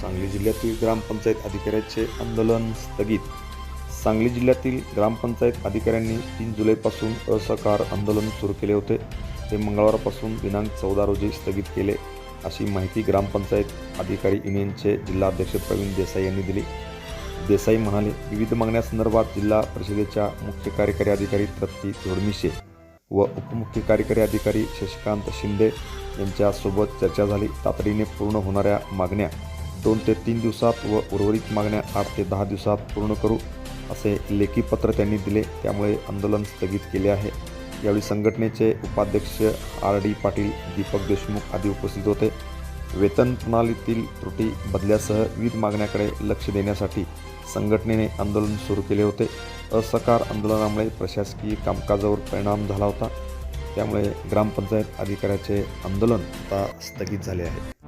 सांगली जिल्ह्यातील ग्रामपंचायत अधिकाऱ्याचे आंदोलन स्थगित. सांगली जिल्ह्यातील ग्रामपंचायत अधिकाऱ्यांनी तीन जुलैपासून असहकार आंदोलन सुरू केले होते. ते मंगळवारपासून दिनांक चौदा रोजी स्थगित केले अशी माहिती ग्रामपंचायत अधिकारी युनियनचे जिल्हाध्यक्ष प्रवीण देसाई यांनी दिली. देसाई म्हणाले विविध मागण्यासंदर्भात जिल्हा परिषदेच्या मुख्य कार्यकारी अधिकारी तृप्ती धोडमिशे व उपमुख्य कार्यकारी अधिकारी शशिकांत शिंदे यांच्यासोबत चर्चा झाली. तातडीने पूर्ण होणाऱ्या मागण्या दोन ते तीन दिवसात व उर्वरित मागण्या आठ ते दहा दिवसात पूर्ण करू असे लेखी पत्र त्यांनी दिले त्यामुळे आंदोलन स्थगित केले आहे. यावेळी संघटनेचे उपाध्यक्ष आर डी पाटील दीपक देशमुख आदी उपस्थित होते. वेतन प्रणालीतील त्रुटी बदल्यासह विविध मागण्याकडे लक्ष देण्यासाठी संघटनेने आंदोलन सुरू केले होते. असकार आंदोलनामुळे प्रशासकीय कामकाजावर परिणाम झाला होता. त्यामुळे ग्रामपंचायत अधिकाऱ्याचे आंदोलन आता स्थगित झाले आहे.